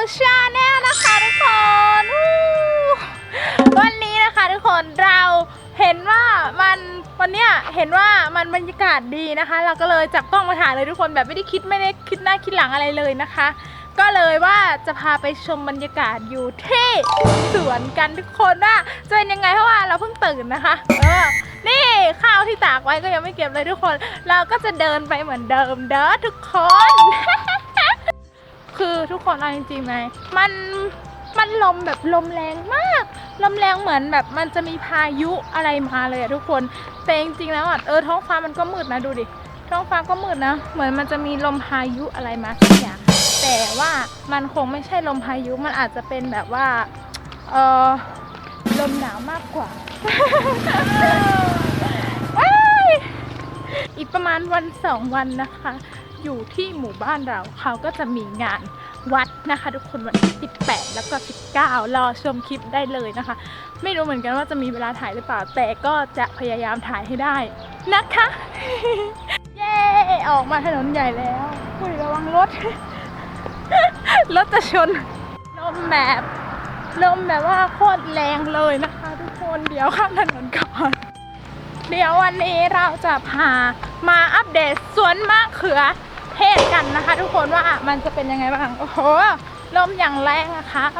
กุชาแนลนะคะทุกคนวันนี้นะคะทุกคนเราเห็นว่ามันวันเนี้ยเห็นว่ามันบรรยากาศดีนะคะ เราก็เลยจับกล้องมาถ่ายเลยทุกคนแบบไม่ได้คิดไม่ได้คิดหน้าคิดหลังอะไรเลยนะคะ ก็เลยว่าจะพาไปชมบรรยากาศอยู่ที่สวนกันทุกคนว่าจะเป็นยังไงเพราะว่าเราเพิ่งตื่นนะคะเออนี่ข้าวที่ตากไว้ก็ยังไม่เก็บเลยทุกคน เราก็จะเดินไปเหมือนเดิมเด้อทุกคน คือทุกคนเอาจริงๆไหมมันมันลมแบบลมแรงมาก ลมแรงเหมือนแบบมันจะมีพายุอะไรมาเลยอะทุกคน แต่จริงๆแล้วอะเออท้องฟ้ามันก็มืดนะดูดิ ท้องฟ้าก็มืดนะ เหมือนมันจะมีลมพายุอะไรมาสักอย่างแต่ว่ามันคงไม่ใช่ลมพายุ มันอาจจะเป็นแบบว่า เออลมหนาวมากกว่า อีกประมาณวันสองวันนะคะ อยู่ที่หมู่บ้านเราเขาก็จะมีงานวัดนะคะ ทุกคนวันที่ 18 แล้วก็ 19 รอชมคลิปได้เลยนะคะ ไม่รู้เหมือนกันว่าจะมีเวลาถ่ายหรือเปล่า แต่ก็จะพยายามถ่ายให้ได้นะคะ เย้ ออกมาถนนใหญ่แล้วคุยระวังรถ รถจะชนลมแบบลมแบบว่าโคตรแรงเลยนะคะ ทุกคนเดี๋ยวข้ามถนนก่อนเดี๋ยววันนี้เราจะพามาอัปเดตสวนมะเขือ เทศกันนะคะ ทุกคนว่ามันจะเป็นยังไงบ้าง โอ้โห ลมอย่างแรงอะครับ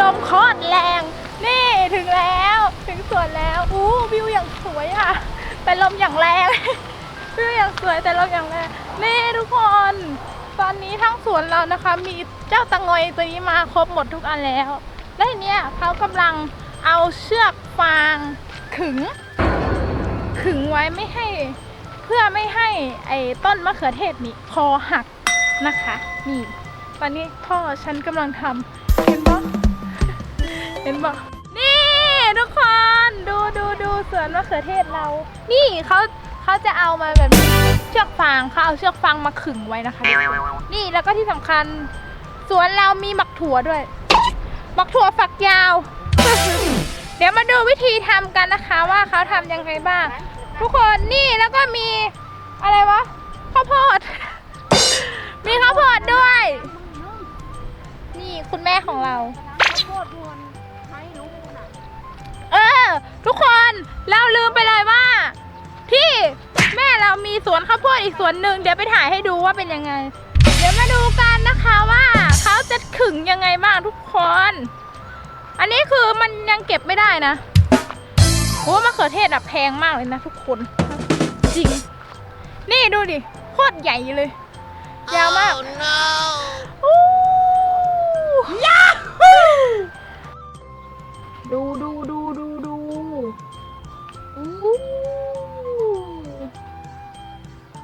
ลมโคตรแรง นี่ถึงแล้ว ถึงสวนแล้ว อู้วิวอย่างสวยอะแต่ลมอย่างแรง วิวอย่างสวยแต่ลมอย่างแรง นี่ทุกคน ตอนนี้ทั้งสวนเรานะคะ มีเจ้าตะงอยตัวนี้มาครบหมดทุกอันแล้ว และทีเนี้ยเขากำลังเอาเชือกฟางขึง ขึงไว้ไม่ให้ เพื่อไม่ให้ไอ้ต้นมะเขือเทศนี่คอหักนะคะนี่ตอนนี้พ่อฉันกำลังทำเห็นปะเห็นปะนี่ทุกคนดูดูดูสวนมะเขือเทศเรา นี่เขาเขาจะเอามาแบบนี้เชือกฟางเขาเอาเชือกฟางมาขึงไว้นะคะ นี่แล้วก็ที่สำคัญสวนเรามีหมักถั่วด้วยหมักถั่วฝักยาว เดี๋ยวมาดูวิธีทำกันนะคะว่าเขาทำยังไงบ้าง ทุกคนนี่แล้วก็มีอะไรวะข้าวโพด มีข้าวโพดด้วย นี่คุณแม่ของเราเออ ทุกคนเราลืมไปเลยว่า ที่แม่เรามีสวนข้าวโพดอีกสวนหนึ่งเดี๋ยวไปถ่ายให้ดูว่าเป็นยังไง เดี๋ยวมาดูกันนะคะว่าเขาจะขึงยังไงบ้างทุกคน อันนี้คือมันยังเก็บไม่ได้นะ โอ้มะเขือเทศอะแพงมากเลยนะทุกคน จริง นี่ดูดิโคตรใหญ่เลย ยาวมากอู้ยาฮูดูดูดูดูดูอู้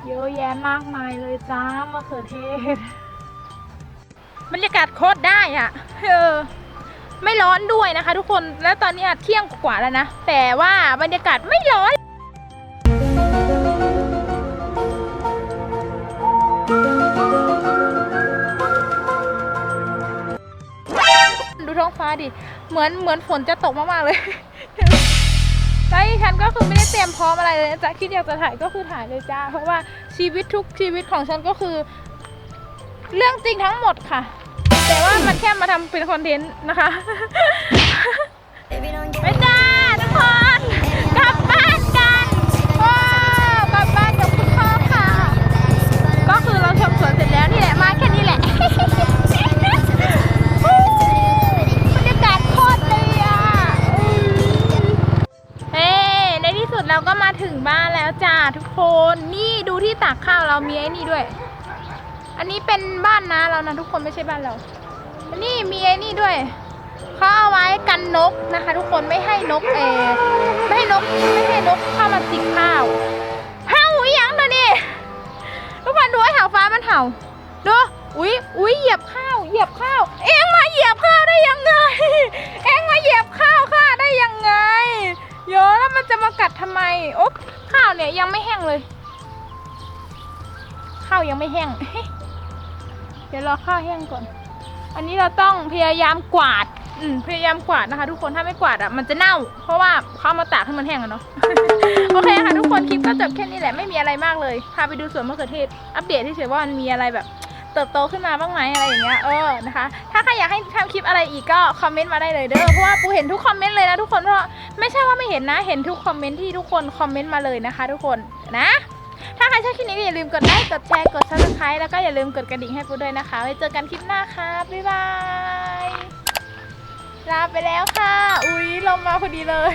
เยอะแยะมากมายเลยจ้ามะเขือเทศ บรรยากาศโคตรได้อะ เออ ไม่ร้อนด้วยนะคะ ทุกคนแล้วตอนนี้เที่ยงกว่าแล้วนะ แต่ว่าบรรยากาศไม่ร้อนดูท้องฟ้าดิ เหมือนเหมือนฝนจะตกมากๆเลยแล้วดิฉันก็คือไม่ได้เตรียมพร้อมอะไรเลยนะจ๊ะคิดอยากจะถ่ายก็คือถ่ายเลยจ้า เพราะว่าชีวิตทุกชีวิตของฉันก็คือ เรื่องจริงทั้งหมดค่ะ แต่ว่ามันแค่มาทำเป็นคอนเทนต์นะคะ ไปจ้าทุกคน กลับบ้านกันว้ากลับบ้านกับคุณพ่อค่ะ ก็คือเราชมสวนเสร็จแล้วนี่แหละมาแค่นี้แหละบรรยากาศโคตรเลยอะเฮ้ในที่สุดเราก็มาถึงบ้านแล้วจ้าทุกคนนี่ดูที่ตากข้าวเรามีไอ้นี่ด้วย อันนี้เป็นบ้านนะเรานะทุกคนไม่ใช่บ้านเรา นนี้มีไอ้นี่ด้วยเขาเอาไว้กันนกนะคะ ทุกคนไม่ให้นกเอไม่ให้นกไม่ให้นกเข้ามาจิกข้าวเห่าอีหยังตัวนี่ทุกคนดูไอ้เห่าฟ้ามันเห่าดูอุ้ยอุ้ยเหยียบข้าวเหยียบข้าว เอ็งมาเหยียบข้าวได้ยังไง เอ็งมาเหยียบข้าวข้าได้ยังไงเยอะแล้วมันจะมากัดทำไมโอ๊บข้าวเนี่ยยังไม่แห้งเลย ข้าวยังไม่แห้ง เดี๋ยวรอข้าวแห้งก่อน อันนี้เราต้องพยายามกวาดอืมพยายามกวาดนะคะ ทุกคนถ้าไม่กวาดอะมันจะเน่า เพราะว่าเขาเอามาตากให้มันแห้งอะเนาะ โอเคค่ะทุกคนคลิปก็จบแค่นี้แหละไม่มีอะไรมากเลยพาไปดูสวนมะเขือเทศอัปเดตที่เฉยๆว่ามันมีอะไรแบบ เติบโตขึ้นมาบ้างไหมอะไรอย่างเงี้ยเออนะคะ ถ้าใครอยากให้ทำคลิปอะไรอีกก็คอมเมนต์มาได้เลยเด้อเพราะว่าปูเห็นทุกคอมเมนต์เลยนะทุกคนเพราะไม่ใช่ว่าไม่เห็นนะ เห็นทุกคอมเมนต์ที่ทุกคนคอมเมนต์มาเลยนะคะ ทุกคนนะ ถ้าใครชอบคลิปนี้ก็อย่าลืมกดไลค์ กดแชร์ กด subscribe แล้วก็อย่าลืมกดกระดิ่งให้ปูด้วยนะคะ ไว้เจอกันคลิปหน้าค่ะ บ๊ายบาย ลาไปแล้วค่ะ อุ๊ยลมมาพอดีเลย